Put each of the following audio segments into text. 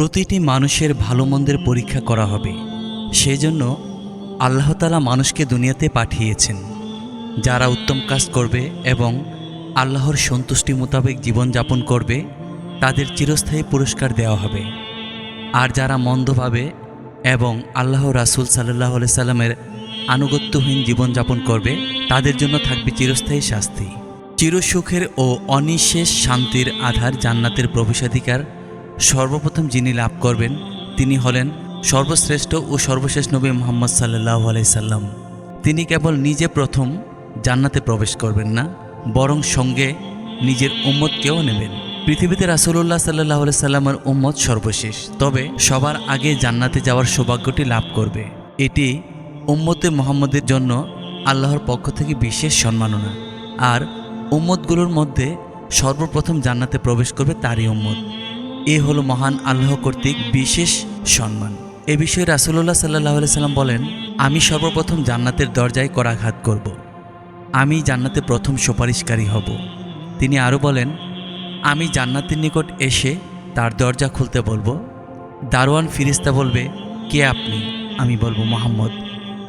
প্রতিটি মানুষের ভালো মন্দের পরীক্ষা করা হবে। সেজন্য আল্লাহ তালা মানুষকে দুনিয়াতে পাঠিয়েছেন। যারা উত্তম কাজ করবে এবং আল্লাহর সন্তুষ্টি মোতাবেক জীবনযাপন করবে, তাদের চিরস্থায়ী পুরস্কার দেওয়া হবে। আর যারা মন্দভাবে এবং আল্লাহ রাসুল সাল্লাহ সাল্লামের আনুগত্যহীন জীবনযাপন করবে, তাদের জন্য থাকবে চিরস্থায়ী শাস্তি। চিরসুখের ও অনিঃশেষ শান্তির আধার জান্নাতের প্রবেশাধিকার সর্বপ্রথম যিনি লাভ করবেন, তিনি হলেন সর্বশ্রেষ্ঠ ও সর্বশেষ নবী মোহাম্মদ সাল্লাহ সাল্লাম। তিনি কেবল নিজে প্রথম জান্নাতে প্রবেশ করবেন না, বরং সঙ্গে নিজের উম্মতকেও নেবেন। পৃথিবীতে রাসুল্লাহ সাল্লাহ সাল্লামের উম্মত সর্বশেষ, তবে সবার আগে জান্নাতে যাওয়ার সৌভাগ্যটি লাভ করবে। এটি উম্মতে মোহাম্মদের জন্য আল্লাহর পক্ষ থেকে বিশেষ সম্মাননা। আর উম্মতগুলোর মধ্যে সর্বপ্রথম জান্নাতে প্রবেশ করবে তারই উম্মত। এ হলো মহান আল্লাহ কর্তৃক বিশেষ সম্মান। এ বিষয়ে রাসুল্লাহ সাল্লাহ সাল্লাম বলেন, আমি সর্বপ্রথম জান্নাতের দরজায় করাঘাত করব। আমি জান্নাতে প্রথম সুপারিশকারী হব। তিনি আরও বলেন, আমি জান্নাতের নিকট এসে তার দরজা খুলতে বলব। দারোয়ান ফিরিস্তা বলবে, কে আপনি? আমি বলব, মোহাম্মদ।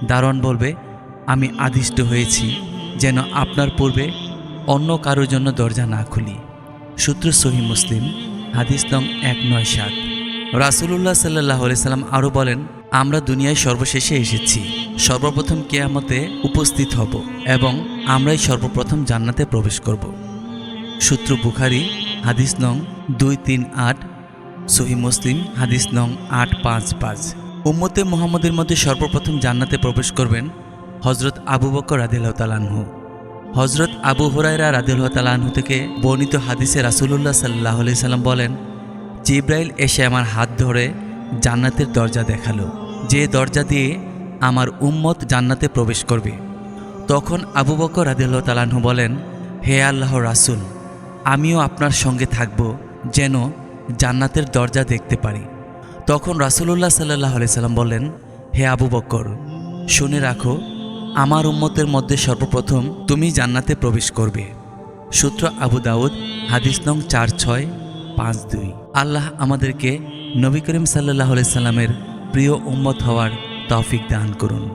দারোয়ান বলবে, আমি আদিষ্ট হয়েছি, যেন আপনার পূর্বে অন্য কারোর জন্য দরজা না খুলি। সূত্র সহি মুসলিম। হাদিস নং এক নয় সাত। রাসুলুল্লাহ সাল্লাহ সাল্লাম আরও বলেন, আমরা দুনিয়ায় সর্বশেষে এসেছি, সর্বপ্রথম কেয়ামতে উপস্থিত হব এবং আমরাই সর্বপ্রথম জান্নাতে প্রবেশ করব। সূত্র বুখারি, হাদিস নং দুই তিন আট সহি মুসলিম, হাদিস নং আট পাঁচ পাঁচ। উম্মতে মোহাম্মদের মধ্যে সর্বপ্রথম জান্নাতে প্রবেশ করবেন হজরত আবু বকর রাদিল্লাহ তালানহু হজরত আবু হুরাইরা রাদিল্লাহ তালানহু থেকে বর্ণিত হাদিসে রাসুলুল্লাহ সাল্লাহ সাল্লাম বলেন, জিব্রাইল এসে আমার হাত ধরে জান্নাতের দরজা দেখাল। যে দরজা দিয়ে আমার উম্মত জান্নাতে প্রবেশ করবে। তখন আবু বকর রাদিল্লাহ তালানহু বলেন, হে আল্লাহ রাসুল, আমিও আপনার সঙ্গে থাকব যেন জান্নাতের দরজা দেখতে পারি। তখন রাসুলুল্লাহ সাল্লাহ সাল্লাম বলেন হে আবু বকর, শুনে রাখো আমার উম্মতের মধ্যে সর্বপ্রথম তুমি জান্নাতে প্রবেশ করবে। সূত্র আবু দাউদ, হাদিস নং চার ছয়, পাঁচ দুই। আল্লাহ আমাদেরকে নবী করিম সাল্লাহ সাল্লামের প্রিয় উম্মত হওয়ার তৌফিক দান করুন।